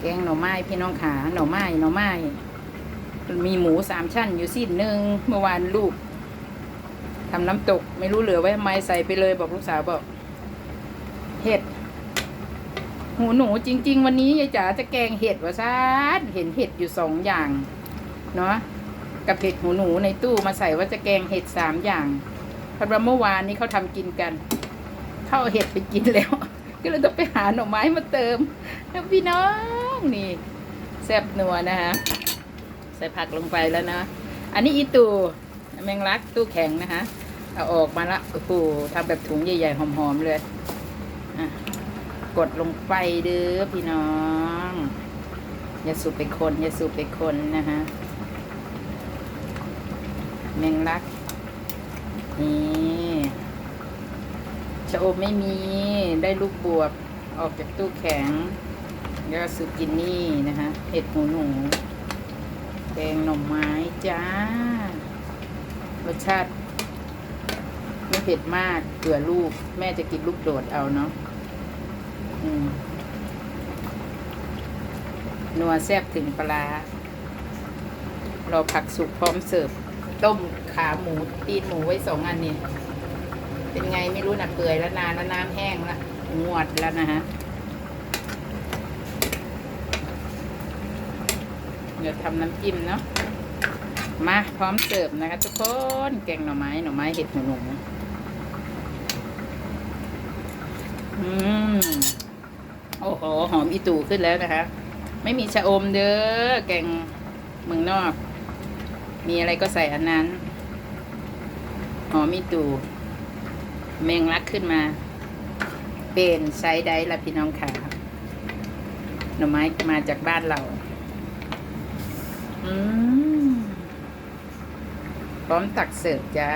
แกงหน่อไม้พี่น้องขาหน่อไม้หน่อไม้ มีหมูสามชั้นอยู่สิ้นหนึ่งเมื่อวานลูกทำน้ำตก ไม่รู้เหลือไว้ทำไมใส่ไปเลยบอกลูกสาวบอกเห็ด หูหนูจริง ๆ วันนี้ยายจ๋าจะแกงเห็ดวะซาดเห็นเห็ดอยู่สองอย่าง เนาะกับเห็ดหูหนูในตู้มาใส่ว่าจะแกงเห็ดสามอย่างเพราะเมื่อวานนี้เขาทำกินกัน เข้าเอาเห็ดไปกินแล้ว ก็เลยต้องไปหาหน่อไม้มาเติมแล้วพี่น้อง นี่แซ่บนัวนะฮะใส่ผักลงไปแล้วนะ อันนี้อีตูแมงลักตู้แข็งนะคะเอาออกมาละโอ้โหทำแบบถุงใหญ่ๆหอมๆเลยกดลงไปเด้อพี่น้อง อย่าสูบไปคน อย่าสูบไปคนนะคะแมงลัก นี่ชะอมไม่มีได้ลูกบวบออกจากตู้แข็ง แล้วก็ซูกินี่นะคะเห็ดหูหนูแกงหน่อไม้จ้ารสชาติไม่เผ็ดมากเผื่อลูก แม่จะกินลูกโดดเอาเนาะนัวแซ่บถึงปลาร้ารอผักสุกพร้อมเสิร์ฟ ต้มขาหมูตีนหมูไว้สองอันนี่เป็นไงไม่รู้นะเปื่อยแล้วนานแล้วน้ำแห้งแล้วงวดแล้วนะฮะ เดี๋ยวทำน้ำจิ้มเนาะมาพร้อมเสิร์ฟนะคะทุกคนแกงหน่อไม้หน่อไม้เห็ดหูหนูอืมโอ้โหหอมอีตูขึ้นแล้วนะคะ ไม่มีชะอมเด้อแกงเมืองนอก มีอะไรก็ใส่อันนั้น หอมอีตูแมงลักขึ้นมา เป็นไซส์ได้ละพี่น้องค่ะหน่อไม้มาจากบ้านเรา พร้อมตักเสิร์ฟจ้า